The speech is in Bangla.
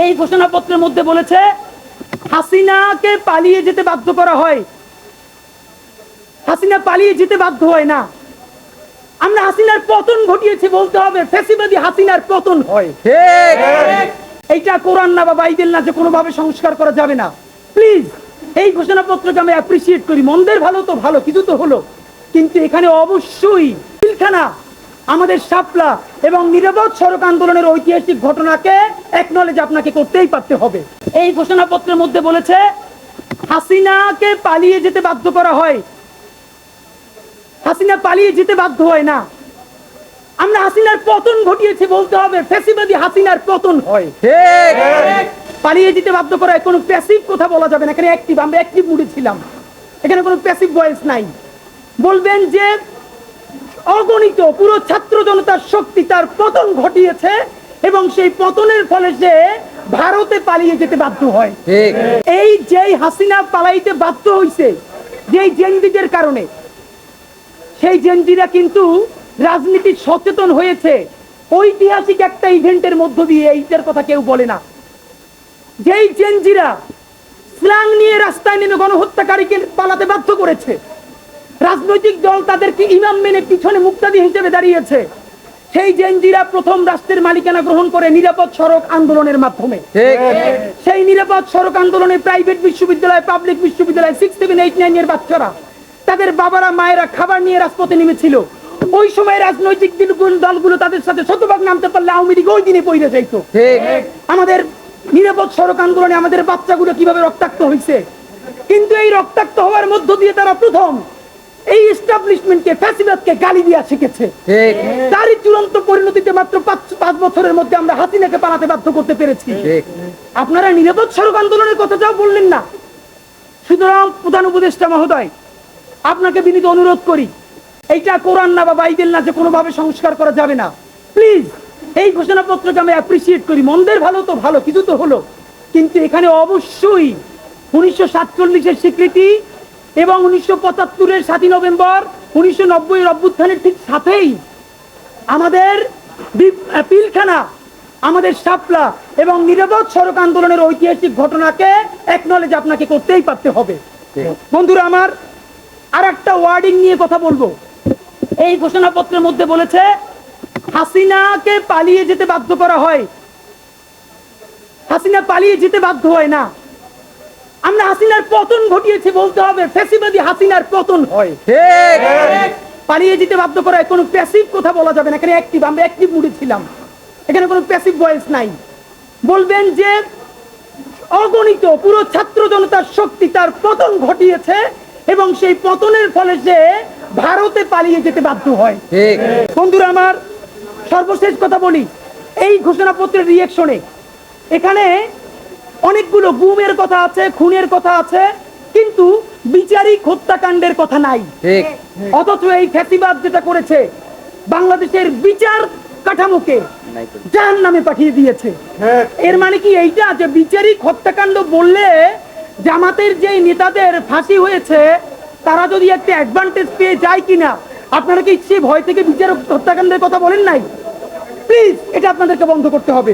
এই ঘোষণাপত্রের মধ্যে বলেছে হাসিনাকে পালিয়ে যেতে বাধ্য করা হয়। হাসিনা পালিয়ে যেতে বাধ্য হয় না। আমরা হাসিনার পতন ঘটিয়েছি বলতে হবে ফ্যাসিবাদী হাসিনার পতন হয়। এইটা কোরআন না বা বাইবেল না যে কোনোভাবে সংস্কার করা যাবে না। প্লিজ এই ঘোষণাপত্রকে আমি অ্যাপ্রিসিয়েট করি। মন্দের ভালো তো ভালো কিছু তো হলো। কিন্তু এখানে অবশ্যই পিলখানা আমাদের শাপলা এবং নিরাপদ সড়ক আন্দোলনের ঐতিহাসিক ঘটনাকে একনলেজ আপনাকে করতেই পারতে হবে। এই ঘোষণাপত্রের মধ্যে বলেছে হাসিনাকে পালিয়ে যেতে বাধ্য করা হয়। হাসিনা পালিয়ে যেতে বাধ্য হয় না। আমরা হাসিনার পতন ঘটিয়েছি বলতে হবে ফ্যাসিবাদী হাসিনার পতন হয়। পালিয়ে যেতে বাধ্য করা কোনো প্যাসিভ কথা বলা যাবে না এখানে অ্যাক্টিভ আমরা অ্যাক্টিভ মুডে ছিলাম। এখানে কোনো প্যাসিভ ভয়েস নাই। বলবেন যে অগণিত পুরো ছাত্র জনতার শক্তি তার পতন ঘটিয়েছে এবং সেই পতনের ফলে সে ভারতে পালিয়ে যেতে বাধ্য হয়। এই যেই হাসিনা পালাইতে বাধ্য হইছে যেই জেনজিদের কারণে সেই জেনজিরা কিন্তু রাজনীতি সচেতন হয়েছে। ঐতিহাসিক একটা ইভেন্টের মধ্য দিয়ে এইটার কথা কেউ বলে না। যেই জেনজিরা স্ল্যাং নিয়ে রাস্তায় নেমে গণহত্যাকারীকে পালাতে বাধ্য করেছে রাজনৈতিক দল তাদেরকে ইমাম মেনে পিছনে মুক্তাদি হিসেবে দাঁড়িয়েছে। সেই জেনজিরা প্রথম রাষ্ট্রের মালিকানা গ্রহণ করে নিরাপদ সড়ক আন্দোলনের মাধ্যমে। সেই নিরাপদ সড়ক আন্দোলনে প্রাইভেট বিশ্ববিদ্যালয় পাবলিক বিশ্ববিদ্যালয় সিক্স সেভেন এইট নাইন এর বাচ্চারা তাদের বাবারা মায়েরা খাবার নিয়ে রাজপথে নেমেছিল। ওই সময় রাজনৈতিক দলগুলো- দলগুলো তাদের সাথে শতভাগ নামতে পারলে আওয়ামী লীগ ওই দিনে পইরে যাইতো। আমাদের নিরাপদ সড়ক আন্দোলনে আমাদের বাচ্চাগুলো কীভাবে রক্তাক্ত হয়েছে কিন্তু এই রক্তাক্ত হওয়ার মধ্য দিয়ে তারা প্রথম এস্টাবলিশমেন্টকে ফ্যাসিবাদকে গালি দিয়া শিখেছে। তারই চূড়ান্ত পরিণতিতে মাত্র পাঁচ বছরের মধ্যে আমরা হাসিনাকে পালাতে বাধ্য করতে পেরেছি। আপনারা নিরাপদ সড়ক আন্দোলনের কথাটাও বললেন না। সুতরাং প্রধান উপদেষ্টা মহোদয় আপনাকে বিনীত অনুরোধ করি এইটা কোরআন না বা বাইবেল না যে কোনোভাবে সংস্কার করা যাবে না। প্লিজ এই ঘোষণাপত্রকে আমি অ্যাপ্রিসিয়েট করি। মন্দের ভালো তো ভালো কিছু তো হলো। কিন্তু এখানে অবশ্যই উনিশশো সাতচল্লিশের স্বীকৃতি এবং উনিশশো পঁচাত্তরের সাতই নভেম্বর উনিশশো নব্বই অভ্যুত্থানের ঠিক সাথেই আমাদের পিলখানা আমাদের শাপলা এবং নিরাপদ সড়ক আন্দোলনের ঐতিহাসিক ঘটনাকে একনলেজ আপনাকে করতেই পারতে হবে। বন্ধুরা আমার আর একটা ওয়ার্ডিং নিয়ে কথা বলব। এই ঘোষণাপত্রের মধ্যে বলেছে হাসিনাকে পালিয়ে যেতে বাধ্য করা হয়। হাসিনা পালিয়ে যেতে বাধ্য হয় না। আমরা হাসিনার পতন ঘটিয়েছি বলতে হবে। ফ্যাসিবাদী হাসিনার পতন। হয়। পালিয়ে যেতে বাধ্য করা কোনো প্যাসিভ কথা বলা যাবে না। এখানে অ্যাক্টিভ আমরা অ্যাক্টিভ মুডে ছিলাম। এখানে কোনো প্যাসিভ ভয়েস নাই। বলবেন যে অগণিত পুরো ছাত্র জনতার শক্তি তার পতন ঘটিয়েছে এবং সেই পতনের ফলে সে ভারতে পালিয়ে যেতে বাধ্য হয়। বন্ধুরা আমার সর্বশেষ কথা বলি। এই ঘোষণাপত্রের রিয়েকশনে এখানে অনেকগুলো গুমের কথা আছে খুনের কথা আছে কিন্তু বিচারিক হত্যাকাণ্ডের কথা নাই। অথচ এই খ্যাতিবাদ যেটা করেছে বাংলাদেশের বিচার কাঠামোকে যার নামে পাঠিয়ে দিয়েছে। এর মানে কি এইটা? যে বিচারিক হত্যাকাণ্ড বললে জামাতের যে নেতাদের ফাঁসি হয়েছে তারা যদি একটা অ্যাডভান্টেজ পেয়ে যায় কিনা আপনারা কি সে ভয় থেকে বিচারক হত্যাকাণ্ডের কথা বলেন নাই? প্লিজ এটা আপনাদেরকে বন্ধ করতে হবে।